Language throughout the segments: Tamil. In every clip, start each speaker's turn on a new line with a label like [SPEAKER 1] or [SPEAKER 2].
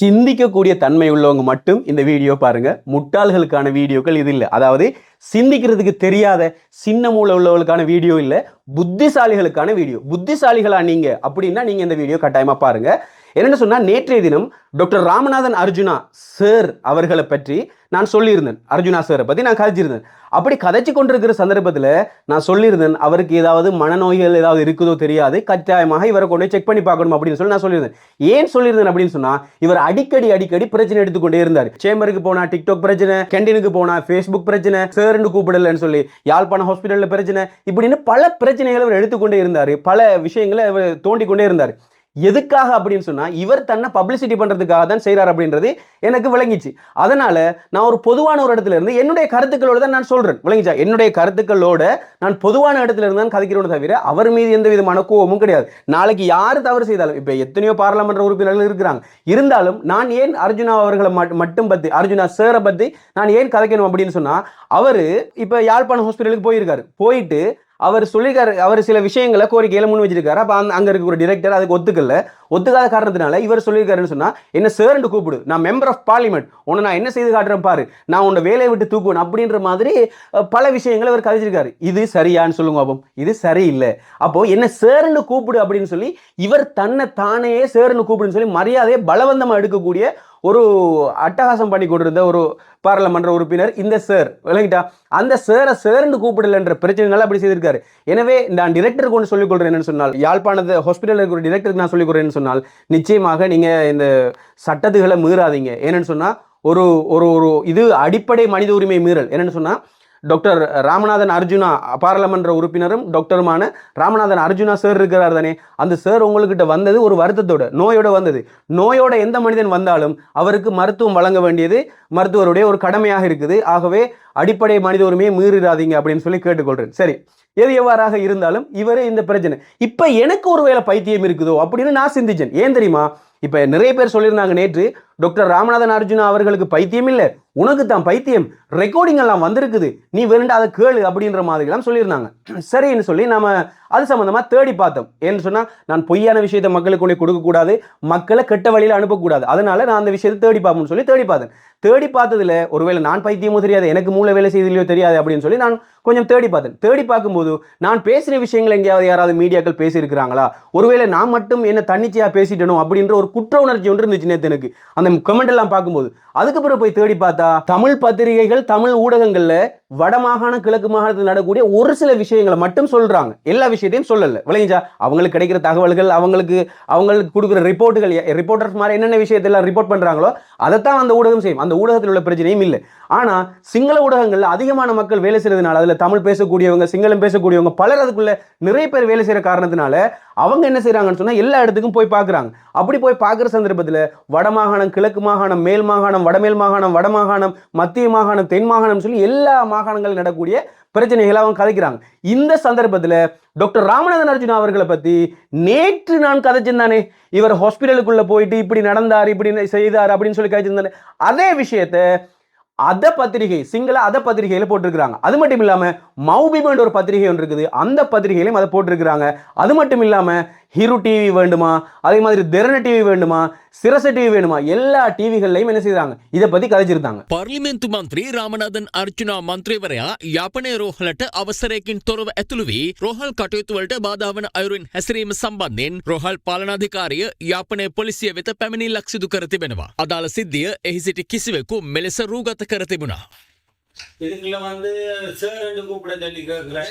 [SPEAKER 1] சிந்திக்கக்கூடிய தன்மை உள்ளவங்க மட்டும் இந்த வீடியோ பாருங்க. முட்டாள்களுக்கான வீடியோக்கள் இது இல்லை. அதாவது சிந்திக்கிறதுக்கு தெரியாத சின்ன மூளை உள்ளவர்களுக்கான வீடியோ இல்லை. புத்திசாலிகளுக்கான வீடியோ. புத்திசாலிகளா நீங்க அப்படின்னா நீங்க இந்த வீடியோ கட்டாயமா பாருங்க. என்னென்னு சொன்னால் நேற்றைய தினம் டாக்டர் ராமநாதன் அர்ஜுனா சார் அவர்களை பற்றி நான் சொல்லியிருந்தேன். அர்ஜுனா சாரை பற்றி நான் கதைச்சிருந்தேன். அப்படி கதைச்சு கொண்டிருக்கிற சந்தர்ப்பத்தில் நான் சொல்லியிருந்தேன் அவருக்கு ஏதாவது மனநோய்கள் ஏதாவது இருக்குதோ தெரியாது கட்டாயமாக இவரை கொண்டு செக் பண்ணி பார்க்கணும் அப்படின்னு சொல்லி நான் சொல்லியிருந்தேன். ஏன் சொல்லியிருந்தேன் அப்படின்னு சொன்னால் இவர் அடிக்கடி அடிக்கடி பிரச்சனை எடுத்துக்கொண்டே இருந்தார். சேம்பருக்கு போனால் டிக்டாக் பிரச்சனை கேண்டீனுக்கு போனால் ஃபேஸ்புக் பிரச்சனை சேர்ந்து கூப்பிடலன்னு சொல்லி யாழ்ப்பாணம் ஹாஸ்பிட்டலில் பிரச்சனை இப்படின்னு பல பிரச்சனைகளை அவர் எடுத்துக்கொண்டே இருந்தார். பல விஷயங்களை அவர் தோண்டிக்கொண்டே இருந்தார். எதுக்காக அப்படின்னு சொன்னால் இவர் தன்னை பப்ளிசிட்டி பண்ணுறதுக்காக தான் செய்கிறார் அப்படின்றது எனக்கு விளங்கிச்சு. அதனால் நான் ஒரு பொதுவான ஒரு இடத்துல இருந்து என்னுடைய கருத்துக்களோட தான் நான் சொல்கிறேன் விளங்கிச்சா? என்னுடைய கருத்துக்களோட நான் பொதுவான இடத்துல இருந்து தான் கதைக்கிறோம் தவிர அவர் மீது எந்த விதமான கோவமும் கிடையாது. நாளைக்கு யார் தவறு செய்தாலும் இப்போ எத்தனையோ பாராளுமன்ற உறுப்பினர்கள் இருக்கிறாங்க. இருந்தாலும் நான் ஏன் அர்ஜுனா அவர்களை மட்டும் பத்தி அர்ஜுனா சேரை பற்றி நான் ஏன் கதைக்கணும் அப்படின்னு சொன்னால் அவர் இப்போ யாழ்ப்பாணம் ஹாஸ்பிட்டலுக்கு போயிருக்காரு. போயிட்டு அவர் சொல்லியிருக்காரு அவர் சில விஷயங்களை கோரிக்கையில முன் வச்சிருக்காரு. அப்போ அந்த அங்கே இருக்க ஒரு டிரெக்டர் அதுக்கு ஒத்துக்கல. ஒத்துக்காத காரணத்தினால இவர் சொல்லியிருக்காருன்னு சொன்னால் என்ன சேர்ந்து கூப்பிடு. நான் மெம்பர் ஆஃப் பார்லிமெண்ட் உன்னை நான் என்ன செய்து காட்டுறேன் பாரு. நான் உன்னை வேலையை விட்டு தூக்குவேன். அப்படின்ற மாதிரி பல விஷயங்களை அவர் கதைச்சிருக்காரு. இது சரியான்னு சொல்லுங்க அப்போ இது சரியில்லை. அப்போது என்ன சேர்ந்து கூப்பிடு அப்படின்னு சொல்லி இவர் தன்னை தானே சேர்ந்து கூப்பிடுன்னு சொல்லி மரியாதையை பலவந்தமாக எடுக்கக்கூடிய ஒரு அட்டகாசம் பண்ணி கொண்டிருந்த ஒரு பாராளுமன்ற உறுப்பினர் இந்த சார் விளங்கிட்டா? அந்த சேரை சேர்ந்து கூப்பிடலன்ற பிரச்சனைனால அப்படி செய்திருக்காரு. எனவே நான் டிரெக்டருக்கு ஒன்று சொல்லிக் கொள்றேன் என்னன்னு சொன்னால் யாழ்ப்பாணத்து ஹாஸ்பிட்டலில் இருக்கிற டிரெக்டருக்கு நான் சொல்லிக் கொள்றேன்னு சொன்னால் நிச்சயமாக நீங்க இந்த சட்டத்துகளை மீறாதீங்க. ஏன்னு சொன்னால் ஒரு ஒரு ஒரு இது அடிப்படை மனித உரிமை மீறல். என்னன்னு சொன்னால் டாக்டர் ராமநாதன் அர்ஜுனா பாராளுமன்ற உறுப்பினரும் டாக்டருமான ராமநாதன் அர்ஜுனா சார் இருக்கிறார் தானே? அந்த சார் உங்கள்கிட்ட வந்தது ஒரு வருத்தத்தோட நோயோட வந்தது. நோயோட எந்த மனிதன் வந்தாலும் அவருக்கு மருத்துவம் வழங்க வேண்டியது மருத்துவருடைய ஒரு கடமையாக இருக்குது. ஆகவே அடிப்படை மனித உரிமையை மீறிடாதீங்க அப்படின்னு சொல்லி கேட்டுக்கொள்றேன். சரி எது எவ்வாறாக இருந்தாலும் இவரே இந்த பிரச்சனை. இப்போ எனக்கு ஒருவேளை பைத்தியம் இருக்குதோ அப்படின்னு நான் சிந்திச்சேன். ஏன் தெரியுமா? இப்போ நிறைய பேர் சொல்லியிருந்தாங்க நேற்று டாக்டர் ராமநாதன் அர்ஜுனா அவர்களுக்கு பைத்தியம் இல்லை. உனக்கு தான் பைத்தியம். ரெக்கார்டிங் எல்லாம் வந்திருக்குது. நீ வேணுண்டா அதை கேளு அப்படின்ற மாதிரிலாம் சொல்லியிருந்தாங்க. சரின்னு சொல்லி நம்ம அது சம்மந்தமாக தேடி பார்த்தோம். ஏன்னு சொன்னால் நான் பொய்யான விஷயத்தை மக்களுக்கு கொண்டு கொடுக்கக்கூடாது மக்களை கெட்ட வழியில் அனுப்பக்கூடாது. அதனால நான் அந்த விஷயத்தை தேடி பார்ப்போம்னு சொல்லி தேடி பார்த்தேன். தேடி பார்த்ததில் ஒருவேளை நான் பைத்தியமோ தெரியாது எனக்கு மூளை வேலை செய்திலையோ தெரியாது அப்படின்னு சொல்லி நான் கொஞ்சம் தேடி பார்த்தேன். தேடி பார்க்கும்போது நான் பேசின விஷயங்கள் எங்கேயாவது யாராவது மீடியாக்கள் பேசியிருக்கிறாங்களா? ஒருவேளை நான் மட்டும் என்ன தன்னிச்சையாக பேசிட்டணும் அப்படின்ற ஒரு குற்ற உணர்ச்சி ஒன்று இருந்துச்சு நேற்று எனக்கு. அந்த கமெண்ட் எல்லாம் பார்க்கும்போது அதுக்கப்புறம் போய் தேடி பார்த்தா தமிழ் பத்திரிகைகள் தமிழ் ஊடகங்கள்ல வடமாகாண கிழக்கு மாகாணத்தில் நடக்கக்கூடிய ஒரு சில விஷயங்களை மட்டும் சொல்றாங்க. எல்லா விஷயத்தையும் சொல்லலை. விளங்கிச்சா? அவங்களுக்கு கிடைக்கிற தகவல்கள் அவங்களுக்கு அவங்களுக்கு கொடுக்குற ரிப்போர்ட்டுகள் ரிப்போர்ட்டர்ஸ் மாதிரி என்னென்ன விஷயத்தை எல்லாம் ரிப்போர்ட் பண்றாங்களோ அதைத்தான் அந்த ஊடகம் செய்யும். அந்த ஊடகத்தில் உள்ள பிரச்சனையும் இல்லை. ஆனா சிங்கள ஊடகங்களில் அதிகமான மக்கள் வேலை செய்யறதுனால அதுல தமிழ் பேசக்கூடியவங்க சிங்களம் பேசக்கூடியவங்க பலர் அதுக்குள்ள நிறைய பேர் வேலை செய்யற காரணத்தினால அவங்க என்ன செய்கிறாங்கன்னு சொன்னா எல்லா இடத்துக்கும் போய் பார்க்குறாங்க அப்படி போய் பார்க்குற சந்தர்ப்பத்தில் வடமாகாணம் கிழக்கு மாகாணம் மேல் மாகாணம் வடமேல் மாகாணம் வடமாகாணம் மத்திய மாகாணம் தென் மாகாணம் சொல்லி எல்லா மாகாணங்கள் நடக்கக்கூடிய பிரச்சனைகளை அவங்க கதைக்கிறாங்க. இந்த சந்தர்ப்பத்தில் டாக்டர் ராமநாதன் அர்ஜுனா அவர்களை பற்றி நேற்று நான் கதைச்சிருந்தானே இவர் ஹாஸ்பிட்டலுக்குள்ள போயிட்டு இப்படி நடந்தார் இப்படி செய்தார் அப்படின்னு சொல்லி கதைச்சிருந்தானே அதே விஷயத்தை அத பத்திரிகை சிங்கள அத பத்திரிகையில போட்டிருக்கிறாங்க. அது மட்டும் இல்லாம மௌபிமன்ற ஒரு பத்திரிகை ஒன்று இருக்குது. அந்த பத்திரிகையிலும் அதை போட்டிருக்கிறாங்க. அது மட்டும் இல்லாம ஹீரோ டிவி வேண்டுமா அதே மாதிரி திறன டிவி வேண்டுமா சிரச டிவி வேணுமா எல்லா டிவிகள்லையும் என்ன செய்றாங்க இதை பத்தி கதைச்சிருந்தாங்க
[SPEAKER 2] පාර්ලිමේන්තු මන්ත්‍රී රාමනාදන් අර්ජුනා මන්ත්‍රීවරයා යාපනය රෝහලට අවසරයකින් තොරව ඇතුළු වී රෝහල් කටයුතුවලට බාධාවන අයුරින් හැසිරීම සම්බන්ධයෙන් රෝහල් පාලනාධිකාරිය යාපනය පොලිසිය වෙත පැමිණිල්ලක් සිදු කර තිබෙනවා. අදාළ සිද්ධිය එහි සිටි කිසිවෙකු මෙලෙස රූගත කර තිබුණා.
[SPEAKER 3] இதுக்குள்ள வந்து சார் ரெண்டு கூப்பிட சொல்லி கேட்கிறேன்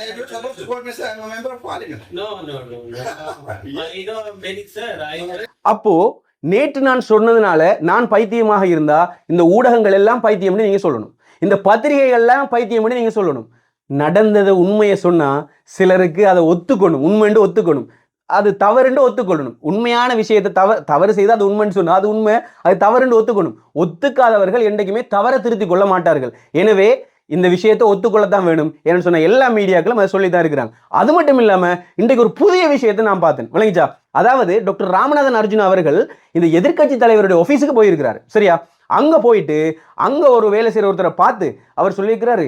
[SPEAKER 1] அப்போ நேற்று நான் சொன்னதுனால நான் பைத்தியமாக இருந்தா இந்த ஊடகங்கள் எல்லாம் பைத்தியம்னு நீங்க சொல்லணும். இந்த பத்திரிகைகள்லாம் பைத்தியம்னு நீங்க சொல்லணும். நடந்ததை உண்மையை சொன்னா சிலருக்கு அதை ஒத்துக்கணும் உண்மைன்னு ஒத்துக்கணும். அது தவறுன்னு ஒத்துக்கொள்ளணும். உண்மையான விஷயத்தை தவறு தவறு செய்தால் அது உண்மைன்னு சொன்னால் அது உண்மை. அது தவறுன்னு ஒத்துக்கணும் ஒத்துக்காதவர்கள் என்றைக்குமே தவற திருத்திக் கொள்ள மாட்டார்கள். எனவே இந்த விஷயத்தை ஒத்துக்கொள்ளத்தான் வேணும். ஏன்னு சொன்ன எல்லா மீடியாக்களும் அதை சொல்லி தான் இருக்கிறாங்க. அது மட்டும் இல்லாமல் இன்றைக்கு ஒரு புதிய விஷயத்தை நான் பார்த்தேன். விளங்கிச்சா? அதாவது டாக்டர் ராமநாதன் அர்ஜுன் அவர்கள் இந்த எதிர்க்கட்சி தலைவருடைய ஆஃபீஸுக்கு போயிருக்கிறார். சரியா? அங்கே போயிட்டு அங்கே ஒரு வேலை செய்கிற ஒருத்தரை பார்த்து அவர் சொல்லியிருக்கிறாரு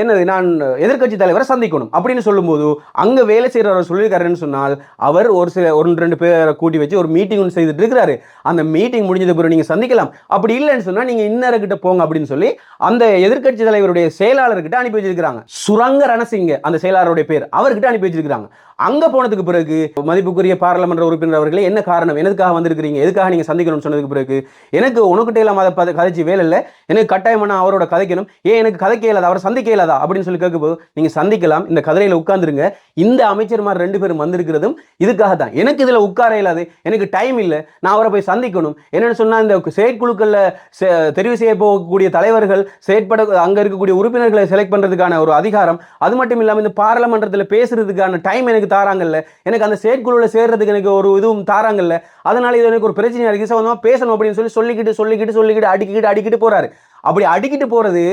[SPEAKER 1] என்னது நான் எதிர்க்கட்சி தலைவரை சந்திக்கணும். அப்படின்னு சொல்லும்போது அங்கே வேலை செய்கிறவர் சொல்லியிருக்காருன்னு சொன்னால் அவர் ஒரு சில ஒன்று ரெண்டு பேரை கூட்டி வச்சு ஒரு மீட்டிங் ஒன்று செய்துட்டு இருக்கிறாரு. அந்த மீட்டிங் முடிஞ்சது பிறகு நீங்கள் சந்திக்கலாம். அப்படி இல்லைன்னு சொன்னால் நீங்கள் இன்னர்கிட்ட போங்க அப்படின்னு சொல்லி அந்த எதிர்க்கட்சி தலைவருடைய செயலாளர்கிட்ட அனுப்பி வச்சிருக்கிறாங்க. சுரங்க ரணசிங்க அந்த செயலாளருடைய பேர். அவர்கிட்ட அனுப்பி வச்சிருக்கிறாங்க. அங்க போனதுக்கு பிறகு மதிப்புக்குரிய பாராளுமன்ற உறுப்பினர் அவர்களே என்ன காரணம்? எதுக்காக வந்திருக்கிறீங்க? எதுக்காக நீங்க சந்திக்கணும்னு சொன்னதுக்கு பிறகு எனக்கு உனக்கிட்ட இல்லாம அதை கதைச்சு வேலை இல்லை. எனக்கு கட்டாயமான அவரோட கதைக்கணும். ஏன் எனக்கு கதைக்க இயலாதா? அவரை சந்திக்க இயலாதா? அப்படின்னு சொல்லி கேட்கும்போது நீங்க சந்திக்கலாம். இந்த கதையில உட்கார்ந்துருங்க. இந்த அமைச்சர்மார் ரெண்டு பேரும் வந்திருக்கிறதும் இதுக்காக தான். எனக்கு இதுல உட்கார இயலாது. எனக்கு டைம் இல்லை. நான் அவரை போய் சந்திக்கணும். என்னன்னு சொன்னா இந்த செயற்குழுக்கள்ல செ- தெரிவு செய்ய போகக்கூடிய தலைவர்கள் செயற்பட அங்க இருக்கக்கூடிய உறுப்பினர்களை செலக்ட் பண்றதுக்கான ஒரு அதிகாரம். அது மட்டும் இல்லாம இந்த பாராளுமன்றத்தில் பேசுறதுக்கான டைம் எனக்கு தாராங்கல்ல. எனக்கு அந்த செயற்குழுவில் சேர்றதுக்கு எனக்கு ஒரு இதுவும் தாராங்கல்ல. அதனால இது எனக்கு ஒரு பிரச்சனையாக இருக்குது சம்மந்தமாக பேசணும் அப்படின்னு சொல்லி சொல்லிக்கிட்டு சொல்லிக்கிட்டு சொல்லிக்கிட்டு அடிக்கிட்டு அடிக்கிட்டு போறாரு. அப்படி அடிக்கிட்டு போறது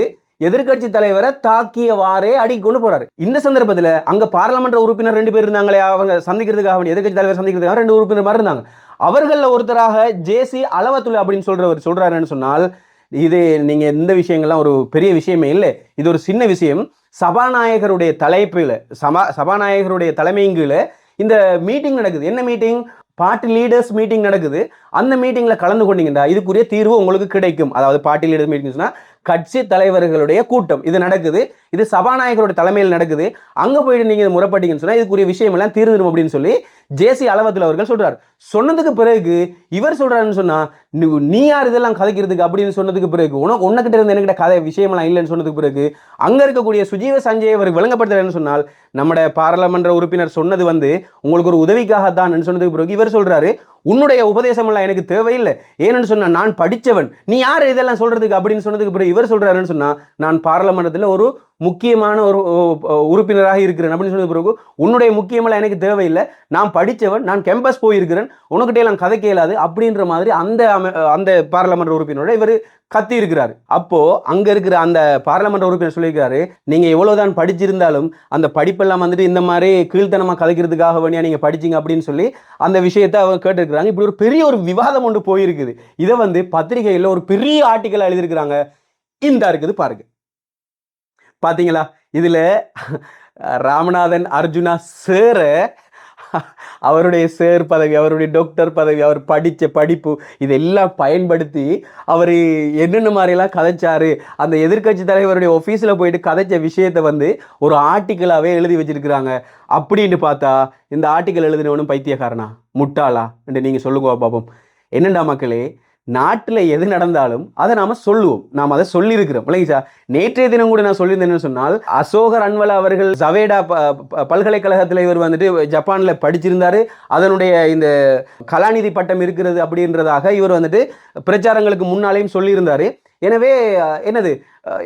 [SPEAKER 1] எதிர்க்கட்சி தலைவரை தாக்கியவாறே அடிக்க கொண்டு போறாரு. இந்த சந்தர்ப்பத்தில் அங்க பாராளுமன்ற உறுப்பினர் ரெண்டு பேர் இருந்தாங்களே அவங்க சந்திக்கிறதுக்காக வேண்டிய எதிர்க்கட்சி தலைவர் சந்திக்கிறதுக்காக ரெண்டு உறுப்பினர் மாதிரி இருந்தாங்க. அவர்களில் ஒருத்தராக ஜேசி அளவத்துள்ள அப்படின்னு சொல்றவர் சொல்றாருன்னு சொன்னால் இது நீங்க இந்த விஷயங்கள்லாம் ஒரு பெரிய விஷயமே இல்லை. இது ஒரு சின்ன விஷயம். சபாநாயகருடைய தலைப்பில் சபா சபாநாயகருடைய தலைமையின் இந்த மீட்டிங் நடக்குது. என்ன மீட்டிங் பார்ட்டி லீடர்ஸ் மீட்டிங் நடக்குது. அந்த மீட்டிங்கில் கலந்து கொண்டீங்கன்னா இதுக்குரிய தீர்வு உங்களுக்கு கிடைக்கும். அதாவது பார்ட்டி லீடர்ஸ் சொன்னால் கட்சி தலைவர்களுடைய கூட்டம். இது நடக்குது. இது சபாநாயகருடைய தலைமையில் நடக்குது. அங்கே போயிட்டு நீங்கள் முறைப்பட்டீங்கன்னு சொன்னால் இதுக்குரிய விஷயம் எல்லாம் தீர்ந்துடும் அப்படின்னு சொல்லி ஜேசி அளவத்தில் அவர்கள் சொல்றாரு. சொன்னதுக்கு பிறகு இவர் சொல்றாருன்னு சொன்னா நீ- யார் இதெல்லாம் கதைக்கிறதுக்கு அப்படின்னு சொன்னதுக்கு பிறகு உனக்கு உன்னகிட்ட இருந்து என்கிட்ட கதை விஷயமெல்லாம் இல்லைன்னு சொன்னதுக்கு பிறகு அங்க இருக்கக்கூடிய சுஜீவ சஞ்சய் அவர் விளங்கப்படுத்துறாருன்னு சொன்னால் நம்முடைய பாராளுமன்ற உறுப்பினர் சொன்னது வந்து உங்களுக்கு ஒரு உதவிக்காகத்தான் சொன்னதுக்கு பிறகு இவர் சொல்றாரு. உன்னுடைய உபதேசம் எல்லாம் எனக்கு தேவையில்லை. ஏன்னு சொன்னா நான் படித்தவன் நீ யார் இதெல்லாம் சொல்றதுக்கு அப்படின்னு சொன்னதுக்கு பிறகு இவர் சொல்றாருன்னு சொன்னா நான் பாராளுமன்றத்தில் ஒரு முக்கியமான ஒரு உறுப்பினராக இருக்கிறேன் அப்படின்னு சொன்னது பிறகு உன்னுடைய முக்கியமெல்லாம் எனக்கு தேவையில்லை. நான் படித்தவன் நான் கேம்பஸ் போயிருக்கிறேன் உனக்கிட்ட நான் கதை கேளாது அப்படின்ற மாதிரி அந்த அம- அந்த பாராளுமன்ற உறுப்பினரோட இவர் கத்தி இருக்கிறாரு அப்போ அங்க இருக்கிற அந்த பாராளுமன்ற உறுப்பினர் சொல்லியிருக்காரு நீங்க எவ்வளவுதான் படிச்சிருந்தாலும் அந்த படிப்பெல்லாம் வந்துட்டு இந்த மாதிரி கீழ்த்தனமா கதைக்கிறதுக்காக வேண்டியா நீங்க படிச்சீங்க அப்படின்னு சொல்லி அந்த விஷயத்தை அவங்க கேட்டிருக்கிறாங்க. இப்படி ஒரு பெரிய ஒரு விவாதம் ஒன்று போயிருக்குது. இதை வந்து பத்திரிகையில் ஒரு பெரிய ஆர்டிக்கல் எழுதியிருக்கிறாங்க. இந்த இருக்குது பாருங்க. பாத்தீங்களா? இதுல ராமநாதன் அர்ஜுனா சேர அவருடைய சேர் பதவி அவருடைய டாக்டர் பதவி அவர் படித்த படிப்பு இதெல்லாம் பயன்படுத்தி அவர் என்னென்ன மாதிரிலாம் கதைச்சார் அந்த எதிர்க்கட்சி தலைவருடைய ஆஃபீஸில் போயிட்டு கதைச்ச விஷயத்தை வந்து ஒரு ஆர்டிக்கலாகவே எழுதி வச்சிருக்கிறாங்க. அப்படின்னு பார்த்தா இந்த ஆர்டிக்கல் எழுதினவனும் பைத்தியக்காரனா? முட்டாளா? என்று நீங்கள் சொல்லுங்க பாப்போம். என்னண்டா மக்களே நாட்டில் எது நடந்தாலும் அதை நாம் சொல்லுவோம். நாம் அதை சொல்லியிருக்கிறோம். இல்லைங்க சார்? நேற்றைய தினம் கூட நான் சொல்லியிருந்தேன் சொன்னால் அசோகர் அன்வலா அவர்கள் ஜவேடா ப- ப- பல்கலைக்கழகத்தில் இவர் வந்துட்டு ஜப்பானில் படிச்சிருந்தார். அதனுடைய இந்த கலாநிதி பட்டம் இருக்கிறது அப்படின்றதாக இவர் வந்துட்டு பிரச்சாரங்களுக்கு முன்னாலேயும் சொல்லியிருந்தார். எனவே என்னது?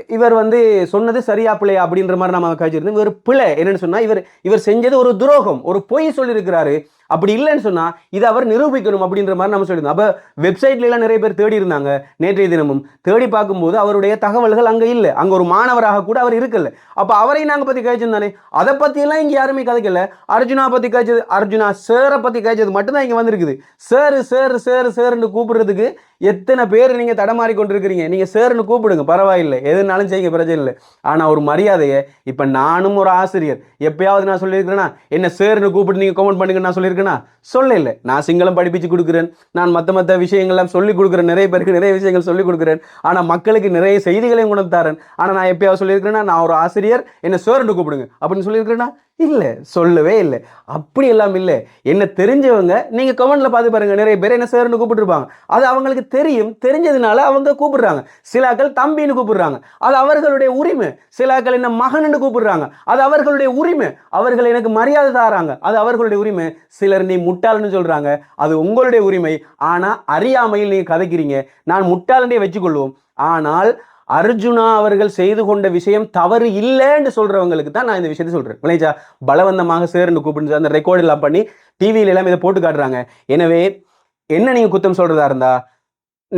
[SPEAKER 1] இவர் வந்து சொன்னது சரியா பிள்ளை அப்படின்ற மாதிரி நம்ம கழிச்சிருந்தோம். இவர் பிழை என்னன்னு சொன்னால் இவர் இவர் செஞ்சது ஒரு துரோகம். ஒரு பொய் சொல்லியிருக்கிறாரு. அப்படி இல்லைன்னு சொன்னா இதை அவர் நிரூபிக்கணும் அப்படின்ற மாதிரி நம்ம சொல்லியிருந்தோம். அப்ப வெப்சைட்ல எல்லாம் நிறைய பேர் தேடி இருந்தாங்க நேற்றைய தினமும். தேடி பார்க்கும்போது அவருடைய தகவல்கள் அங்க இல்லை. அங்க ஒரு மாணவராக கூட அவர் இருக்கல. அப்ப அவரை நாங்க பத்தி கழிச்சிருந்தானே அதை பத்தி எல்லாம் இங்க யாருமே கதைக்கல. அர்ஜுனா பத்தி கழிச்சது அர்ஜுனா சேரை பத்தி கழிச்சது மட்டும்தான் இங்க வந்திருக்குது. சேரு சேரு சேரு சேருன்னு கூப்பிடுறதுக்கு எத்தனை பேர் நீங்க தடமாறி கொண்டிருக்கிறீங்க நீங்க சேருன்னு கூப்பிடுங்க. பரவாயில்லை. எதுனாலும் செய்யுங்க பிரச்சனை இல்லை. ஆனா ஒரு மரியாதையை இப்ப நானும் ஒரு ஆசிரியர். எப்பயாவது நான் சொல்லியிருக்கிறேன்னா என்ன சேருன்னு கூப்பிட்டு நீங்க கமெண்ட் பண்ணுங்க நான் சொல்லியிருக்கேன் சொல்லல நான் சிங்களம் படிப்பிச்சு கொடுக்குறேன். நான் மற்ற மற்ற விஷயங்கள்லாம் சொல்லிக் கொடுக்குறேன். நிறைய பேருக்கு நிறைய விஷயங்கள் சொல்லிக் கொடுக்குறேன். ஆனா மக்களுக்கு நிறைய செய்திகளையும் கொண்டு தரேன் ஆனா நான் எப்பயாவது சொல்லியிருக்கிறேன்னா நான் ஒரு ஆசிரியர் என்னை சேர்னு கூப்பிடுங்க. அப்படின்னு சொல்லியிருக்கிறேன்னா இல்லை சொல்லவே இல்லை. அப்படி எல்லாம் இல்லை. என்ன தெரிஞ்சவங்க நீங்கள் கமெண்ட்ல பார்த்து பாருங்க. நிறைய பேர் என்ன சேர்னு கூப்பிட்டுருப்பாங்க. அது அவங்களுக்கு தெரியும். தெரிஞ்சதுனால அவங்க கூப்பிடுறாங்க. சிலாக்கள் தம்பின்னு கூப்பிடுறாங்க. அது அவர்களுடைய உரிமை. சிலாக்கள் என்ன மகன்னு கூப்பிடுறாங்க. அது அவர்களுடைய உரிமை. அவர்கள் எனக்கு மரியாதை தாராங்க. அது அவர்களுடைய உரிமை. சிலர் நீ முட்டாள்னு சொல்றாங்க. அது உங்களுடைய உரிமை. ஆனால் அறியாமையில் நீங்கள் கதைக்கிறீங்க. நான் முட்டாளனே வச்சுக்கொள்வோம். ஆனால் அர்ஜுனா அவர்கள் செய்து கொண்ட விஷயம் தவறு இல்லைன்னு சொல்றவங்களுக்கு தான் நான் இந்த விஷயத்தை சொல்றேன். விளைச்சா பலவந்தமாக சேர்ந்து கூப்பிட்டு அந்த ரெக்கார்டு எல்லாம் பண்ணி டிவியில எல்லாம் இதை போட்டு காட்டுறாங்க. எனவே என்ன நீங்க குத்தம் சொல்றதா இருந்தா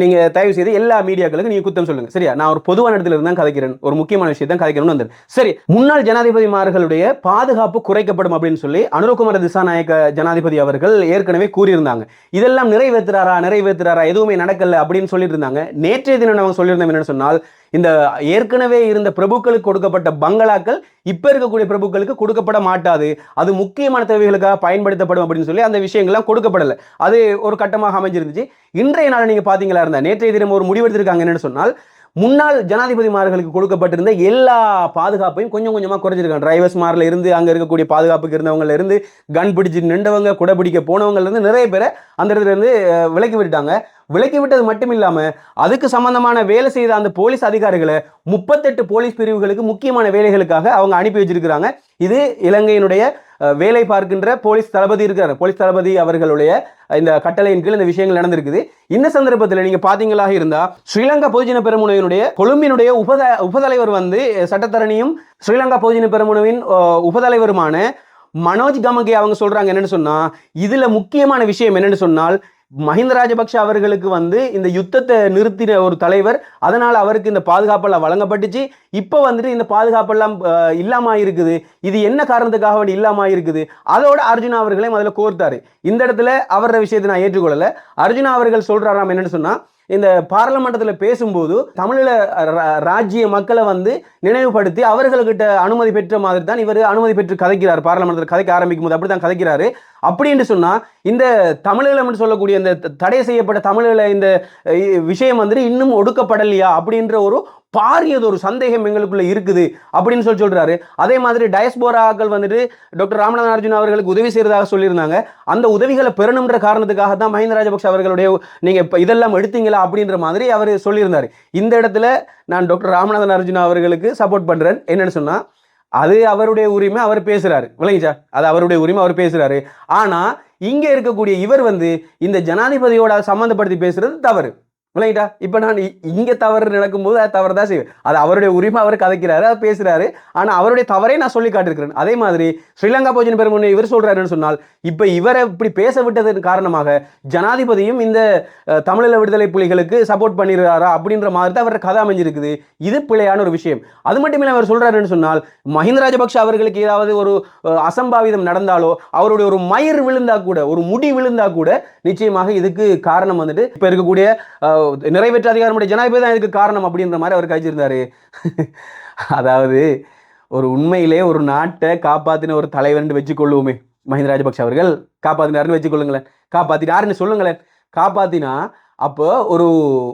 [SPEAKER 1] நீங்கள் தயவு செய்து எல்லா மீடியாக்களுக்கும் நீங்கள் குத்தம் சொல்லுங்கள் சரியா? நான் ஒரு பொதுவான இடத்துல இருந்தால் தான் கதைக்கிறேன். ஒரு முக்கியமான விஷயத்தான் கதைக்கணும்னு வந்தேன் சரி முன்னாள் ஜனாதிபதிமார்களுடைய பாதுகாப்பு குறைக்கப்படும் அப்படின்னு சொல்லி அனுரகுமார திசாநாயக்க ஜனாதிபதி அவர்கள் ஏற்கனவே கூறியிருந்தாங்க. இதெல்லாம் நிறைவேற்றுறாரா நிறைவேற்றுறாரா எதுவுமே நடக்கல அப்படின்னு சொல்லியிருந்தாங்க நேற்றைய தினம் அவங்க சொல்லியிருந்தோம் என்னன்னு சொன்னால் இந்த ஏற்கனவே இருந்த பிரபுக்களுக்கு கொடுக்கப்பட்ட பங்களாக்கள் இப்போ இருக்கக்கூடிய பிரபுக்களுக்கு கொடுக்கப்பட மாட்டாது. அது முக்கியமான தேவைகளுக்காக பயன்படுத்தப்படும் அப்படின்னு சொல்லி அந்த விஷயங்கள்லாம் கொடுக்கப்படலை. அது ஒரு கட்டமாக அமைஞ்சிருந்துச்சு. இன்றைய நாள் நீங்கள் பாத்தீங்களா இருந்தால் நேற்றைய தினம் ஒரு முடிவெடுத்திருக்காங்க என்னென்னு சொன்னால் முன்னாள் ஜனாதிபதிமார்களுக்கு கொடுக்கப்பட்டிருந்த எல்லா பாதுகாப்பையும் கொஞ்சம் கொஞ்சமாக குறைஞ்சிருக்காங்க. டிரைவர்ஸ் மாரில் இருந்து அங்கே இருக்கக்கூடிய பாதுகாப்புக்கு இருந்தவங்கள இருந்து கன் பிடிச்சு நின்றவங்க குடை பிடிக்க போனவங்கலேருந்து நிறைய பேரை அந்த இடத்துல இருந்து விலக்கி விட்டுட்டாங்க. விலக்கி விட்டது மட்டும் இல்லாமல் அதுக்கு சம்பந்தமான வேலை செய்த அந்த போலீஸ் அதிகாரிகளை முப்பத்தெட்டு போலீஸ் பிரிவுகளுக்கு முக்கியமான வேலைகளுக்காக அவங்க அனுப்பி வச்சிருக்கிறாங்க. இது இலங்கையினுடைய வேலை பார்க்கின்ற போலீஸ் தளபதி இருக்கிறார். போலீஸ் தளபதி அவர்களுடைய இந்த கட்டளையின் கீழ் இந்த விஷயங்கள் நடந்திருக்குது. இந்த சந்தர்ப்பத்தில் நீங்க பாத்தீங்களாக இருந்தா ஸ்ரீலங்கா பொதுஜன பெருமுனையினுடைய கொழும்பினுடைய உபத உபதலைவர் வந்து சட்டத்தரணியும் ஸ்ரீலங்கா பொதுஜன பெருமுனவின் உபதலைவருமான மனோஜ் கமகே அவங்க சொல்றாங்க என்னன்னு சொன்னா இதுல முக்கியமான விஷயம் என்னன்னு சொன்னால் மஹிந்த ராஜபக்ஷ அவர்களுக்கு வந்து இந்த யுத்தத்தை நிறுத்தின ஒரு தலைவர். அதனால் அவருக்கு இந்த பாதுகாப்பெல்லாம் வழங்கப்பட்டுச்சு. இப்போ வந்துட்டு இந்த பாதுகாப்பெல்லாம் இல்லாமல் இருக்குது இது என்ன காரணத்துக்காக வேண்டி இல்லாமல் இருக்குது அதோட அர்ஜுனா அவர்களையும் அதில் கோர்த்தாரு. இந்த இடத்துல அவரோட விஷயத்தை நான் ஏற்றுக்கொள்ளலை. அர்ஜுனா அவர்கள் சொல்கிறாராம் என்னன்னு சொன்னால் இந்த பாராளுமன்றத்தில் பேசும்போது தமிழில் ராஜ்ய மக்களை வந்து நினைவுபடுத்தி அவர்கள்கிட்ட அனுமதி பெற்ற மாதிரி தான் இவர் அனுமதி பெற்று கதைக்கிறார். பாராளுமன்றத்தில் கதைக்க ஆரம்பிக்கும் போது அப்படி தான் கதைக்கிறாரு அப்படின்னு சொன்னால் இந்த தமிழீழம் என்று சொல்லக்கூடிய இந்த தடை செய்யப்பட்ட தமிழில் இந்த விஷயம் வந்துட்டு இன்னும் ஒடுக்கப்படலையா அப்படின்ற ஒரு பாரியது ஒரு சந்தேகம் எங்களுக்குள்ள இருக்குது அப்படின்னு சொல்லி சொல்றாரு. அதே மாதிரி டயஸ்போராக்கள் வந்துட்டு டாக்டர் ராமநாதன் அர்ஜுன் அவர்களுக்கு உதவி செய்யறதாக சொல்லியிருந்தாங்க. அந்த உதவிகளை பெறணுன்ற காரணத்துக்காக தான் மஹிந்த ராஜபக்ஷ அவர்களுடைய நீங்க இப்ப இதெல்லாம் எடுத்தீங்களா அப்படின்ற மாதிரி அவர் சொல்லியிருந்தாரு. இந்த இடத்துல நான் டாக்டர் ராமநாதன் அர்ஜுன் அவர்களுக்கு சப்போர்ட் பண்றேன். என்னன்னு சொன்னா அது அவருடைய உரிமை அவர் பேசுறாரு. விளங்கிச்சா? அது அவருடைய உரிமை அவர் பேசுறாரு. ஆனா இங்க இருக்கக்கூடிய இவர் வந்து இந்த ஜனாதிபதியோட சம்மந்தப்படுத்தி பேசுறது தவறு. விளங்கிட்டா? இப்போ நான் இங்கே தவறு நடக்கும்போது அது தவறு தான் செய்வேன். அது அவருடைய உரிமை அவர் கதைக்கிறாரு அதை பேசுகிறாரு ஆனால் அவருடைய தவறே நான் சொல்லி காட்டிருக்கிறேன் அதே மாதிரி ஸ்ரீலங்கா போஜன பெருமுனை இவர் சொல்கிறாருன்னு சொன்னால் இப்போ இவரை இப்படி பேச விட்டதன் காரணமாக ஜனாதிபதியும் இந்த அஹ், தமிழீழ விடுதலை புலிகளுக்கு சப்போர்ட் பண்ணிடுறாரா அப்படின்ற மாதிரி தான் அவரோட கதை அமைஞ்சிருக்குது. இது பிழையான ஒரு விஷயம். அது மட்டும் இல்லை அவர் சொல்கிறாருன்னு சொன்னால் மஹிந்த ராஜபக்ஷ அவர்களுக்கு ஏதாவது ஒரு அசம்பாவிதம் நடந்தாலோ அவருடைய ஒரு மயிர் விழுந்தா கூட ஒரு முடி விழுந்தா கூட நிச்சயமாக இதுக்கு காரணம் வந்துட்டு இப்போ இருக்கக்கூடிய நிறைவேற்ற அதிகாரமுடைய ஜனாதிபதி தான் இதுக்கு காரணம் அப்படின்ற மாதிரி அவர் கழிச்சிருந்தார். அதாவது ஒரு உண்மையிலே ஒரு நாட்டை காப்பாத்தின ஒரு தலைவர்னு வச்சுக்கொள்ளுவோமே மஹிந்த ராஜபக்ஷ அவர்கள். காப்பாற்றினாருன்னு வச்சுக்கொள்ளுங்களேன். காப்பாற்றினாருன்னு சொல்லுங்களேன். காப்பாத்தினா அப்போ ஒரு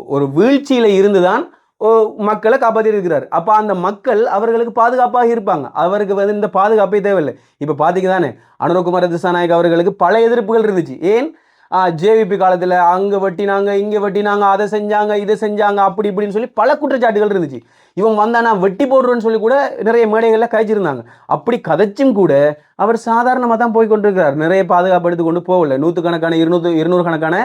[SPEAKER 1] ஒரு வீழ்ச்சியில் இருந்துதான் ஓ, மக்களை காப்பாற்றி இருக்கிறார். அப்போ அந்த மக்கள் அவர்களுக்கு பாதுகாப்பாக இருப்பாங்க. அவருக்கு வந்து இந்த பாதுகாப்பே தேவையில்லை. இப்போ பார்த்தீங்க தானே அனுரகுமார திசாநாயக் அவர்களுக்கு பல எதிர்ப்புகள் இருந்துச்சு. ஏன்? ஜேவிபி காலத்தில் அங்கே வெட்டினாங்க இங்கே வெட்டினாங்க அதை செஞ்சாங்க இதை செஞ்சாங்க அப்படி இப்படின்னு சொல்லி பல குற்றச்சாட்டுகள் இருந்துச்சு. இவன் வந்தானா வெட்டி போடுறேன்னு சொல்லி கூட நிறைய மேடைகளில் கழிச்சிருந்தாங்க அப்படி கதைச்சும் கூட அவர் சாதாரணமாக தான் போய் கொண்டிருக்கிறார். நிறைய பாதுகாப்பு எடுத்து கொண்டு போகல. நூற்றுக்கணக்கான இருநூறு இருநூறு கணக்கான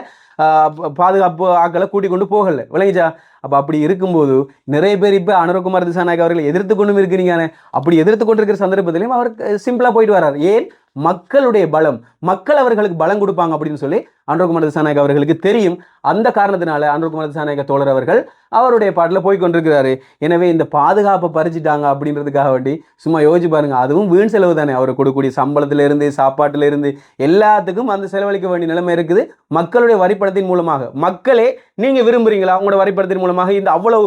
[SPEAKER 1] பாதுகாப்பு ஆக்களை கூட்டிக் கொண்டு போகல. விளங்கிச்சா? அப்போ அப்படி இருக்கும்போது நிறைய பேர் இப்போ அனுரகுமார் திசாநாயக் அவர்களை எதிர்த்து கொண்டும் இருக்கிறீங்க அப்படி எதிர்த்து கொண்டிருக்கிற சந்தர்ப்பத்திலையும் அவர் சிம்பிளாக போயிட்டு வர்றார். ஏன்? மக்களுடைய பலம் மக்கள் அவர்களுக்கு பலம் கொடுப்பாங்க அப்படின்னு சொல்லி அன்றகுமார் திசாநாயக் அவர்களுக்கு தெரியும். அந்த காரணத்தினால அன்றகுமார் திசாநாயக்க தோழர் அவர்கள் அவருடைய பாட்டில் போய் கொண்டிருக்கிறாரு. எனவே இந்த பாதுகாப்பை பறிச்சிட்டாங்க அப்படின்றதுக்காக வேண்டி சும்மா யோசிச்சு பாருங்க. அதுவும் வீண் செலவு தானே. அவர் கொடுக்கக்கூடிய சம்பளத்துல இருந்து சாப்பாட்டுல இருந்து எல்லாத்துக்கும் அந்த செலவழிக்க வேண்டிய நிலைமை இருக்குது. மக்களுடைய வரிப்படத்தின் மூலமாக. மக்களே நீங்க விரும்புறீங்களா? உங்களோட வரிப்படத்தின் மூலமாக இந்த அவ்வளவு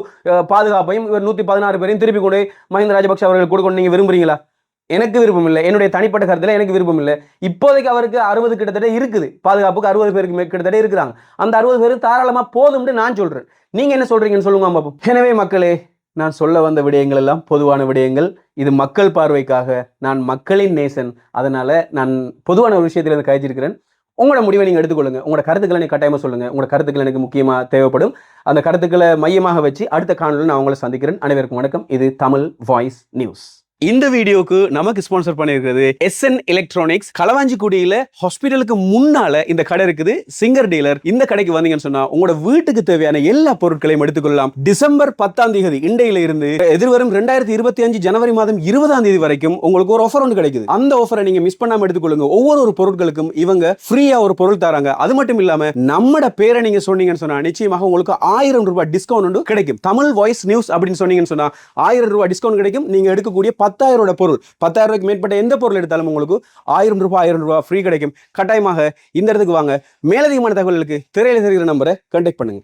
[SPEAKER 1] பாதுகாப்பையும் இவர் நூத்தி பதினாறு பேரையும் திருப்பி கொண்டு மஹிந்த ராஜபக்ஷ அவர்கள் கொடுக்கணும் நீங்க விரும்புறீங்களா? எனக்கு விருப்பம் இல்லை என்னுடைய தனிப்பட்ட கருத்தில் எனக்கு விருப்பம் இல்லை இப்போதைக்கு அவருக்கு அறுபது கிட்டத்தட்ட இருக்குது. பாதுகாப்புக்கு அறுபது பேருக்கு கிட்டத்தட்ட இருக்கிறாங்க. அந்த அறுபது பேருக்கு தாராளமாக போதும்னு நான் சொல்கிறேன் நீங்கள் என்ன சொல்கிறீங்கன்னு சொல்லுங்க பாப்போம் எனவே மக்களே நான் சொல்ல வந்த விடயங்கள் எல்லாம் பொதுவான விடயங்கள். இது மக்கள் பார்வைக்காக நான் மக்களின் நேசன். அதனால் நான் பொதுவான ஒரு விஷயத்திலிருந்து கழிச்சிருக்கிறேன். உங்களோட முடிவை நீங்கள் எடுத்துக்கொள்ளுங்க. உங்களோட கருத்துக்களை எனக்கு கட்டாயமாக சொல்லுங்கள் உங்களோட கருத்துக்கள் எனக்கு முக்கியமாக தேவைப்படும். அந்த கருத்துக்களை மையமாக வச்சு அடுத்த காணொலியில் நான் உங்களை சந்திக்கிறேன். அனைவருக்கும் வணக்கம். இது தமிழ் வாய்ஸ் நியூஸ். இந்த வீடியோக்கு நமக்கு ஸ்பான்சர் பண்ணியிருக்கிறது எஸ்என் எலக்ட்ரானிக்ஸ் களவாஞ்சிக்குடியில ஹாஸ்பிட்டலுக்கு முன்னால இந்த கடை இருக்குது. சிங்கர் டீலர் இந்த கடைக்கு வந்தீங்கன்னு சொன்னா உங்களோட வீட்டுக்கு தேவையான எல்லா பொருட்களையும் எடுத்துக்கொள்ளலாம். டிசம்பர் பத்தாம் தேதி இண்டையில இருந்து எதிர்வரும் ரெண்டாயிரத்தி இருபத்தி அஞ்சு ஜனவரி மாதம் இருபதாம் தேதி வரைக்கும் உங்களுக்கு ஒரு ஆஃபர் ஒன்று கிடைக்குது. அந்த ஆஃபரை நீங்க மிஸ் பண்ணாம எடுத்துக்கொள்ளுங்க. ஒவ்வொரு ஒரு பொருட்களுக்கும் இவங்க ஃப்ரீயா ஒரு பொருள் தராங்க. அது மட்டும் இல்லாம நம்மட பேரை நீங்க சொன்னீங்கன்னு சொன்னா நிச்சயமாக உங்களுக்கு ஆயிரம் ரூபாய் டிஸ்கவுண்ட் ஒன்று கிடைக்கும். தமிழ் வாய்ஸ் நியூஸ் அப்படின்னு சொன்னீங்கன்னு சொன்னா ஆயிரம் ரூபாய் டிஸ்கவுண்ட் கிடைக்கும். நீங்க எடுக்கக்கூடிய பத்தாயிரம் ரூபாய் பொருள். பத்தாயிரம் ரூபாய்க்கு மேற்பட்ட எந்த பொருள் எடுத்தாலும் உங்களுக்கு ஆயிரம் ரூபாய் ஆயிரம் ரூபாய் ஃப்ரீ கிடைக்கும். கட்டாயமாக இந்த இடத்துக்கு வாங்க. மேலதிகமான தகவல்களுக்கு திரையில் தெரிகிற நம்பரை கான்டாக்ட் பண்ணுங்க.